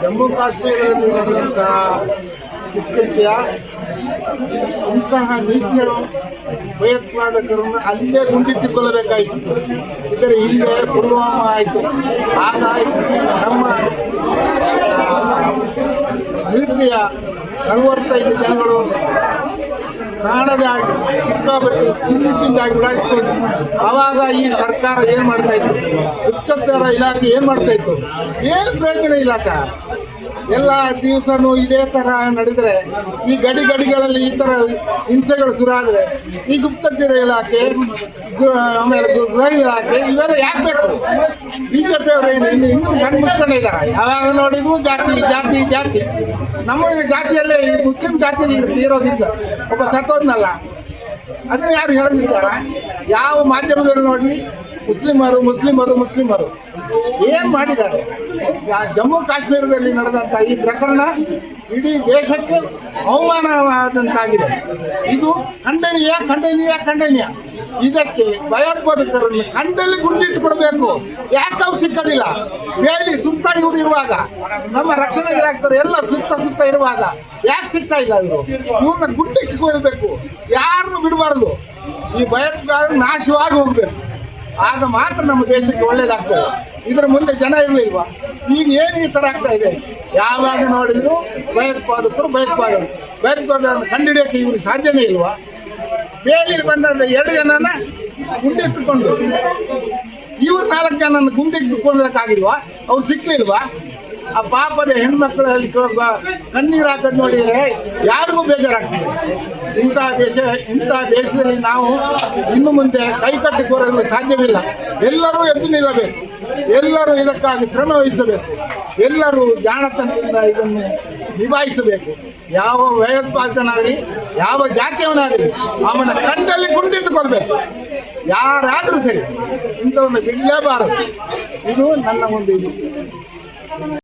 ಜಮ್ಮು ಕಾಶ್ಮೀರದಲ್ಲಿ ನಡೆದಂಥ ದುಷ್ಕೃತ್ಯ ಇಂತಹ ನೀಚ ಭಯೋತ್ಪಾದಕರನ್ನು ಅಲ್ಲೇ ಗುಂಡಿಟ್ಟುಕೊಳ್ಳಬೇಕಾಯಿತು ಇದರ ಹಿಂದೆ ಪುಲ್ವಾಮಾ ಆಯಿತು ಆಗ ನಮ್ಮ ಮಿಲಿಟರಿಯ ನಲವತ್ತೈದು ಜನಗಳು ಕಾಣದೆ ಆಗಿ ಸಿಕ್ಕಾಪಟ್ಟೆ ಚಿನ್ನಿ ಚಿಂದಾಗಿ ಉಡಾಯಿಸ್ಕೊಂಡು ಆವಾಗ ಈ ಸರ್ಕಾರ ಏನು ಮಾಡ್ತಾ ಇತ್ತು? ಉಚ್ಚತ್ತರ ಇಲಾಖೆ ಏನು ಮಾಡ್ತಾ ಇತ್ತು? ಏನು ಪ್ರಯೋಜನ ಇಲ್ಲ ಸರ್. ಎಲ್ಲ ದಿವಸನೂ ಇದೇ ತರ ನಡೆದರೆ, ಈ ಗಡಿ ಗಡಿಗಳಲ್ಲಿ ಈ ತರ ಹಿಂಸೆಗಳು ಶುರುವಾದರೆ ಈ ಗುಪ್ತಚರ ಇಲಾಖೆ ಆಮೇಲೆ ಗೃಹ ಇಲಾಖೆ ಇವೆಲ್ಲ ಯಾಕೆ ಬೇಕು? ಬಿಜೆಪಿ ಅವರು ಇನ್ನು ಇನ್ನೂ ಗಂಡು ಮುಚ್ಕೊಂಡಿದ್ದಾರೆ ಯಾವಾಗ ನೋಡಿದ್ರು ಜಾತಿ ಜಾತಿ ಜಾತಿ. ನಮ್ಮ ಜಾತಿಯಲ್ಲೇ ಈ ಮುಸ್ಲಿಂ ಜಾತಿ ತೀರೋದಿದ್ದ ಒಬ್ಬ ಸತ್ತೋದ್ನಲ್ಲ. ಅದನ್ನ ಯಾರು ಹೇಳದಿದ್ದಾರ ಯಾವ ಮಾಧ್ಯಮದಲ್ಲಿ ನೋಡಿ ಮುಸ್ಲಿಮರು ಮುಸ್ಲಿಮರು ಮುಸ್ಲಿಮರು. ಏನು ಮಾಡಿದ್ದಾರೆ? ಜಮ್ಮು ಕಾಶ್ಮೀರದಲ್ಲಿ ನಡೆದಂಥ ಈ ಪ್ರಕರಣ ಇಡೀ ದೇಶಕ್ಕೆ ಅವಮಾನವಾದಂತಾಗಿದೆ. ಇದು ಖಂಡನೀಯ ಖಂಡನೀಯ ಖಂಡನೀಯ. ಇದಕ್ಕೆ ಭಯೋತ್ಪಾದಕರನ್ನು ಕಂಡಲ್ಲಿ ಗುಂಡಿಟ್ಟು ಕೊಡಬೇಕು ಯಾಕೆ ಅವ್ರು ಸಿಕ್ಕೋದಿಲ್ಲ? ಬೇಲಿ ಸುತ್ತ ಇವರು ಇರುವಾಗ, ನಮ್ಮ ರಕ್ಷಣಾ ಇಲಾಖೆ ಎಲ್ಲ ಸುತ್ತ ಸುತ್ತ ಇರುವಾಗ ಯಾಕೆ ಸಿಗ್ತಾ ಇಲ್ಲ ಇವರು? ಇವ್ರನ್ನ ಗುಂಡಿಕ್ಕಿ ಕೊಡಬೇಕು ಯಾರನ್ನು ಬಿಡಬಾರ್ದು. ಈ ಭಯೋತ್ಪಾದಕ ನಾಶವಾಗಿ ಹೋಗ್ಬೇಕು. ಆಗ ಮಾತ್ರ ನಮ್ಮ ದೇಶಕ್ಕೆ ಒಳ್ಳೇದಾಗ್ತದೆ. ಇದರ ಮುಂದೆ ಜನ ಇರಲಿಲ್ವಾ? ಈಗ ಏನು ಈ ಥರ ಆಗ್ತಾ ಇದೆ? ಯಾವಾಗ ನೋಡಿದ್ರು ಭಯೋತ್ಪಾದಕರು ಭಯೋತ್ಪಾದಕರು. ಭಯೋತ್ಪಾದಕರನ್ನು ಕಂಡುಹಿಡಿಯೋಕ್ಕೆ ಇವ್ರಿಗೆ ಸಾಧ್ಯನೇ ಇಲ್ವಾ? ಬೇಲಿಗೆ ಬಂದ ಎರಡು ಜನನ ಗುಂಡೆತ್ತುಕೊಂಡು. ಇವ್ರು ನಾಲ್ಕು ಜನನ ಗುಂಡೆತ್ತುಕೊಳ್ಳೋಕ್ಕಾಗಿಲ್ವಾ? ಅವ್ರು ಸಿಕ್ಲಿಲ್ವಾ? ಆ ಪಾಪದ ಹೆಣ್ಮಕ್ಳಲ್ಲಿ ಕಣ್ಣೀರು ಹಾಕೋದು ನೋಡಿದರೆ ಯಾರಿಗೂ ಬೇಜಾರಾಗ್ತದೆ. ಇಂಥ ದೇಶ, ಇಂಥ ದೇಶದಲ್ಲಿ ನಾವು ಇನ್ನು ಮುಂದೆ ಕೈಕಟ್ಟಿ ಕೂರಲು ಸಾಧ್ಯವಿಲ್ಲ. ಎಲ್ಲರೂ ಎದ್ದು ನಿಲ್ಲಬೇಕು. ಎಲ್ಲರೂ ಇದಕ್ಕಾಗಿ ಶ್ರಮ ವಹಿಸಬೇಕು. ಎಲ್ಲರೂ ಜಾಣತನದಿಂದ ಇದನ್ನು ನಿಭಾಯಿಸಬೇಕು. ಯಾವ ಭಯೋತ್ಪಾದಕನಾಗಲಿ, ಯಾವ ಜಾತಿಯವನಾಗಲಿ ಅವನ ಕಂಡಲ್ಲಿ ಗುಂಡಿಟ್ಟುಕೊಳ್ಬೇಕು. ಯಾರಾದರೂ ಸರಿ ಇಂಥವನ್ನು ಬಿಡಲೇಬಾರದು ಇದು ನನ್ನ ಒಂದು ಇದು.